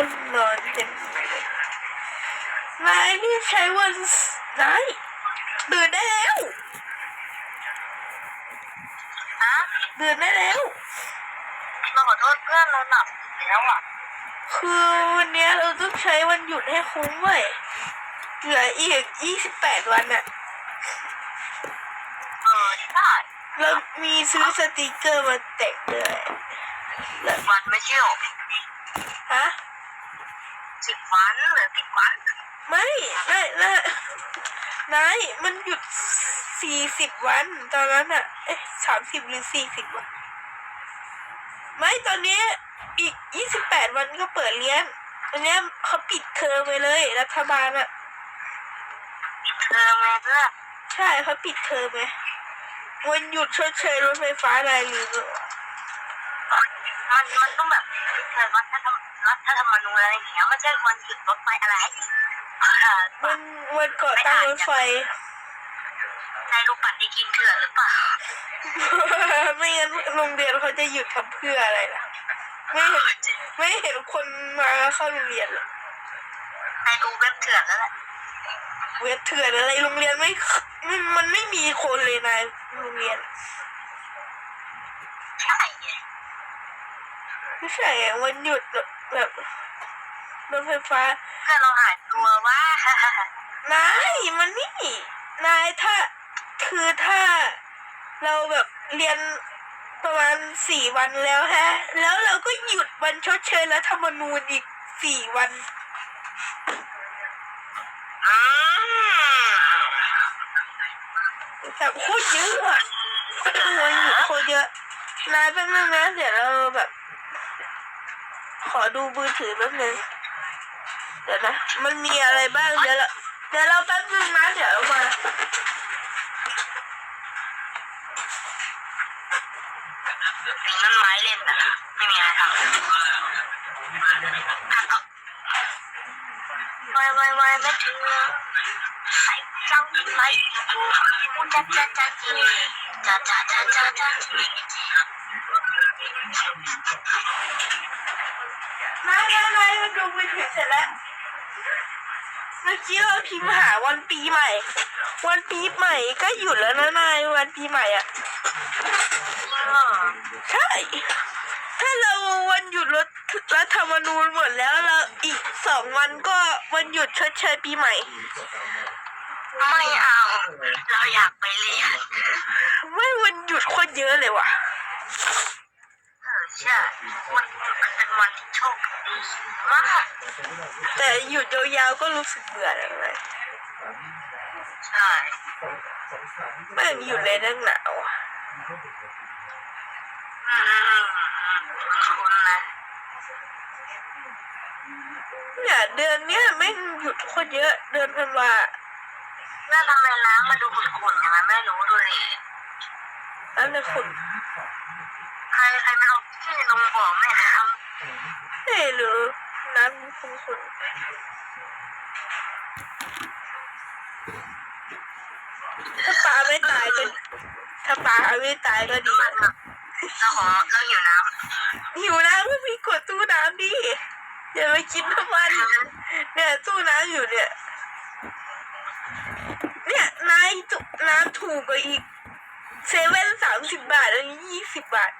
แล้วก็นอนเต็มนายนี่ใช้วันนายเดินได้แล้วฮะเดินได้แล้ว เราขอโทษเพื่อนเราหลับแล้วอะ คือวันเนี้ยเราต้องใช้วันหยุดให้คุ้มเว้ยเหลืออีกยี่สิบแปดวันอะเออได้เรามีซื้อสติกเกอร์มาแตะเลยแล้ววันไม่เที่ยวฮะ สิบวันหรือสิบวันไม่ไม่นะนายมันหยุดสี่สิบวัน ตอนนั้นอะเอ๊ะสามสิบหรือสี่สิบวันไม่ตอนนี้อีกยี่สิบแปดวันก็เปิดเรียนอันเนี้ยเขาปิดเทอมไปเลย รัฐบาลอะปิดเทอมไงเพื่อนใช่เขาปิดเทอมไหมวันหยุดชดเชยรถไฟฟ้านายลืมเหรอมันมันต้องแบบปิดเทอมรัฐธรรม รัฐธรรมนูญอะไรอย่างเงี้ยไม่ใช่วันหยุดรถไฟอะไรอ่าวันวันก่อตั้งรถไฟนายดูปฏิทินเถื่อนหรือเปล่า ไม่งั้นโรงเรียนเขาจะหยุดทำเพื่ออะไรล่ะ ไม่เห็นไม่เห็นคนมาเข้าโรงเรียนเลยนายดูเว็บเถื่อนแล้วแหละเว็บเถื่อนอะไรโรงเรียนไม่ไม่มันไม่มีคนเลยนายโรงเรียน ใช่ไงไม่ใช่อะวันหยุด แบบรถไฟฟ้าเพื่อนเราหายตัวว่านายมันนี่นายถ้าคือถ้าเราแบบเรียนประมาณสี่วันแล้วฮะ แล้วเราก็หยุดวันชดเชยรัฐธรรมนูญอีกสี่วันอืมแบบโคตรเยอะอะวันหยุดโคตรเยอะนายแป๊บนึงนะเดี๋ยวเราแบบ ขอดูมือถือแป๊บนึงเดี๋ยวนะ มันมีอะไรบ้าง เดี๋ยวเราเดี๋ยวเราแป๊บนึงนะเดี๋ยวเรามาปีนั้นไม้เล่นนะไม่มีอะไรทำวายวายวายไม่ถึงใส่จังไรกูกูจะจะจะจีจะจะจะจะจะ ดูมือถือเสร็จแล้วเมื่อกี้เราพิมพ์หาวันปีใหม่ วันปีใหม่ก็หยุดแล้วนะนายวันปีใหม่อะใช่ ถ้าเราวันหยุดรถรัฐธรรมนูญหมดแล้วเราอีกสองวันก็วันหยุดชดเชยปีใหม่ ไม่เอา เราอยากไปเรียนไม่วันหยุดโคนเยอะเลยว่ะ เออใช่วันหยุดมันเป็น วันที่โชคดีมาก แต่หยุดยาวๆก็รู้สึกเบื่อเลยใช่แม่งหยุดเลยนักหนาวอะอืมคุณนะเนี่ยเดือนเนี้ยแม่งหยุดโคนเยอะเดือนธันวาแม่ทำไมน้ำมาดูขุ่นๆอย่างนั้นไม่รู้ดูดิแล้วเนี่ยคุณใครใครไม่เอาที่ลงบ่อแม่น้ เฮ้ยหรือน้ำคุณคุณถ้าปลาไม่ตายก็ถ้าปลาไม่ตายก็ดีำมันแบบเราขอเราหิวน้หิวน้ำก็มีกดตู้น้ำดิอย่าไปกินน้ำมันเนี่ยตู้น้ำอยู่เนี่ย เนี่ยนายตุน้ำถูกกว่าอีกเซเว่นสามสิบบาทอันนี้ยี่สิบบาท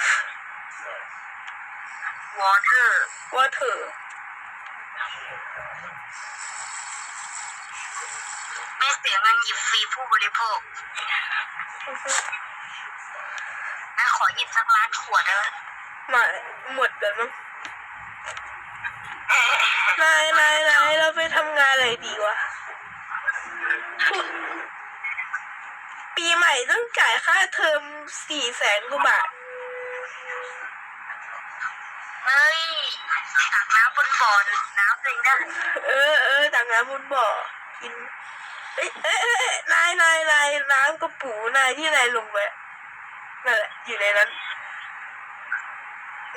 ำวอเตอร์ว่าเธอไม่เสียเงินหยิบฟรีผู้บริโภคงั้นขอหยิบสักล้านขวดได้ไหมมาหมดแล้วมั้งนายนายนายเราไปทำงานอะไรดีวะพูดปีใหม่ต้องจ่ายค่าเทอมสี่แสนกว่าบาท เฮ้ยตักน้ำบนบ่อน้ำเองได้เออเออตักน้ำบนบ่อกิน เอ้ยเอ้ยเอ้ยนายนายนายน้ำกระปูนายที่นายลงไปนั่นแหละอยู่ในนั้น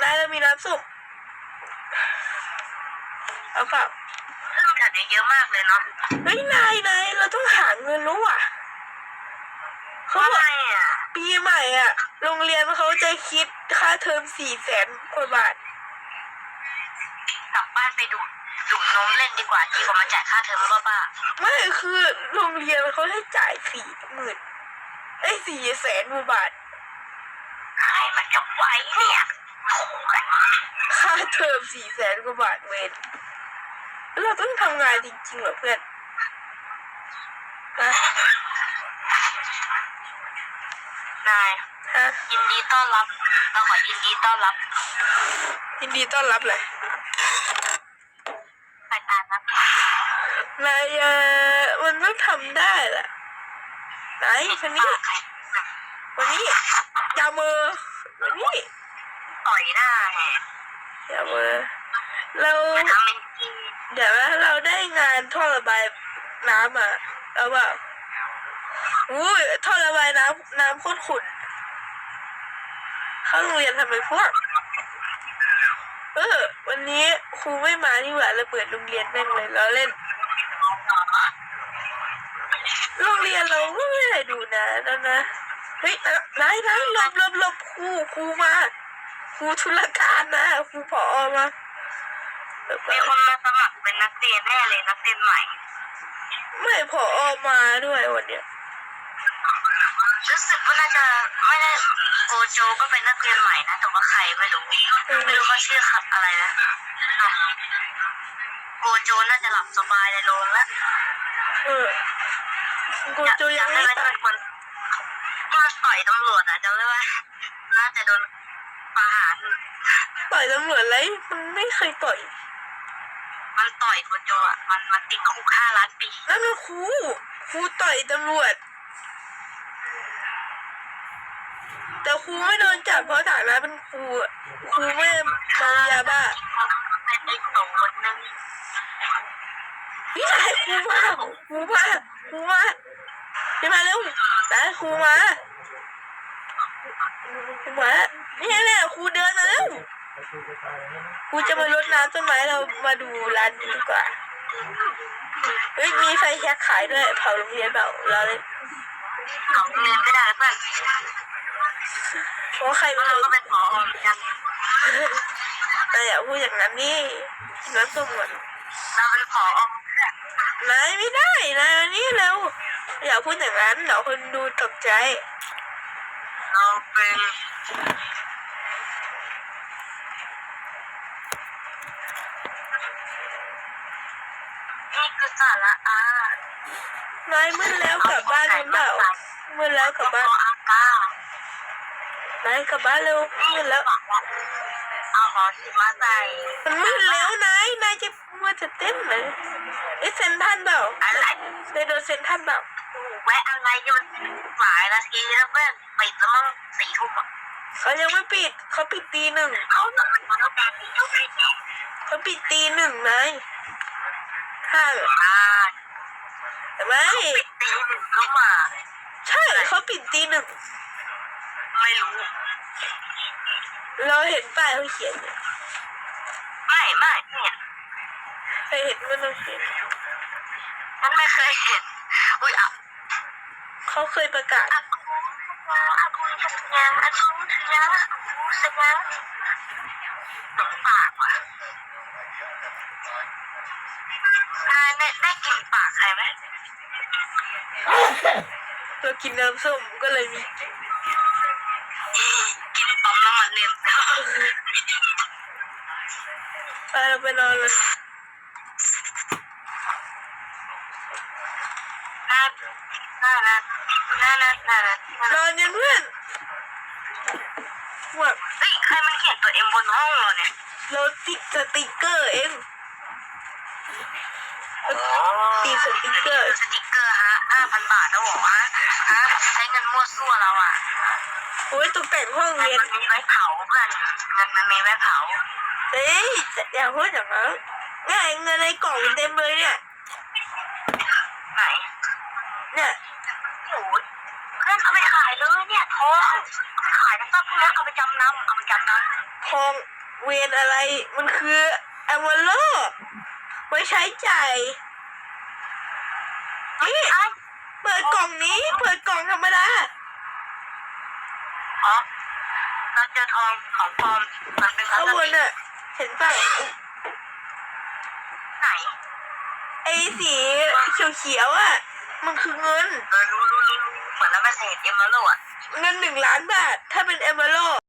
นายเรามีน้ำส้มเอาเปล่าเรื่องแถวนี้เยอะมากเลยเนาะเฮ้ยนายนายเราต้องหาเงินแล้วว่ะเขาทำบอไมกอะ ปีใหม่อะ โรงเรียนเขาจะคิดค่าเทอมสี่แสนกว่าบาท กลับบ้านไปดูดดูดนมเล่นดีกว่าดีกว่ามาจ่ายค่าเทอมบ้าไม่คือโรงเรียนเขาให้จ่ายสี่หมื่นไอ้สี่แสนกว่าบาท ๆใครมันจะไหวเนี่ยโถ่กันค่าเทอมสี่แสนกว่าบาทเวนแล้วเราต้องทำงานจริงๆเหรอเพื่อนฮะ นายฮะยินดีต้อนรับเราขอยินดีต้อนรับยินดีต้อนรับเลยไปตามนะนายเอ่อมันต้องทำได้แหละไหนวันนี้ใครวันนี้อย่ามือวันนี้ต่อยหน้าแหกอย่ามือเราทำเป็นจริงเดี๋ยวนะเราได้งานท่อระบายน้ำอะเอาเปล่า อุ้ยท่อระบายน้ำน้ำโคตรขุ่นเข้าโรงเรียนทำไมพวก เออ วันนี้ครูไม่มานี่หว่าเราเปิดโรงเรียนแม่งเลยเราเล่น โรงเรียนเราก็ไม่ได้ดูนะแล้วนะเฮ้ยนะนายนายหลบหลบหลบครูครูมาครูธุรการนะครูผอมาเออมีคนมาสมัครเป็นนักเรียนแน่เลยนักเรียนใหม่ ไม่ผอมาด้วยวันเนี้ย รู้สึกว่าน่าจะไม่ได้โกโจก็เป็นนักเรียนใหม่นะแต่ว่าใครไม่รู้ไม่รู้เขาชื่ออะไรนะอะโกโจน่าจะหลับสบายในโรงแล้วเออกูโจยังจำไม่ได้ไหมตายที่มันที่มันต่อยตำรวจอะจำได้ไหมน่าจะโดนประหารต่อยตำรวจอะไรมันไม่เคยต่อย มันต่อยโกโจอะมันมันติดคุกห้าล้านปีนั่นมันครูครูต่อยตำรวจ แต่ครูไม่โดนจับเพราะฐานะเป็นครูครูไม่เมายาบ้าพี่ชายครูมาครูมาครูมาพี่มาเร็วนะครูมาครูมาเนี่ยเนี่ยครูเดินมาแล้วครูจะมารดน้ำต้นไม้เรามาดูร้านนี้ดีกว่าเฮ้ยมีไฟแช็กขายด้วยเผาโรงเรียนเปล่าเราเลยเขาเรียนไม่ได้แล้วเพื่อน เพราะใครเพไม่ราะเรารู้ก็เป็นผอเหมือนกันแต่อย่าพูดอย่างนั้นนี่น้ำส้มหมดเราเป็นผอนายไม่ได้นายวันนี้เร็วอย่าพูดอย่างนั้นเดี๋ยวคนดูตกใจ เราเป็นนี่คือสาระอานายมืดแล้วกลับบ้านกันเปล่ามืดแล้วกลับบ้านอากา นายกลับบ้านเร็วมืดแล้ว เอาหอสีมาใส่มันมืดแล้วนายนายจะมัวจะเต้นเลยเอ๊ะเซนทันเปล่าอะไรนายโดนเซนทันเปล่าแวะอะไรเนี่ยมันหลายนาทีแล้วเพื่อนปิดแล้วมั้งสี่ทุ่มอะเขายังไม่ปิดเขาปิดตีหนึ่งเขาต้องมาแล้วกันต้องไปเนี่ยเขาปิดตีหนึ่งนายห้างอ่าแต่ไม่ปิดตีหนึ่งก็มา ใช่เขาปิดตีหนึ่ง ไม่รู้ เราเห็นป้ายเขาเขียนเนี่ยไม่ไม่เนี่ยเคยเห็นมันเขียนมันไม่เคยเห็นอุ้ยอะเขาเคยประกาศอากูอากูสัญญาอากูสัญญาอากูสัญญาหลงปากว่ะนายได้ได้กลิ่นปากใครไหมเรากินน้ำส้มก็เลยมีก ไปเราไปนอนเลยน่าน่าน่าน่าน่าน่าน่านอนยันเพื่อนว่าเฮ้ยใครมันเขียนตัวเอ็มบนห้องเราเนี่ย เราติดสติกเกอร์เองติดสติกเกอร์ สติกเกอร์ฮะห้าพันบาทแล้วเหรอฮะฮะใช้เงินมั่วซั่วเราอะโอ้ยตกแต่งห้องเงินเรียนมันมีไว้เผาเพื่อนเงินมันมีไว้เผา เฮ้ยอย่าพูดอย่างนั้นเนี่ยเงินในกล่องเต็มเลยเนี่ย ไหน เนี่ยโอ้ยเพื่อนเอาไปขายเลยเนี่ยทองเอาไปขายนะป้าพวกนี้เอาไปจำนำเอาไปจำนำทองเวนอะไร มันคือแอมเวลโลไว้ใช้จ่ายนี่ไอ้เปิดกล่องนี้ เปิดกล่องธรรมดาอ๋อเราเจอทองของปลอมมันเป็นพลาข้าง สบนติกน่ะเห็นป่ะไหนไอ้สีเขียวๆอะ มันคือเงิน เออรู้รู้รู้รู้เหมือนเราไม่เคยเห็นเอมเมอรัลด์อะเงินหนึ่งล้านบาท ถ้าเป็นเอมเบอร์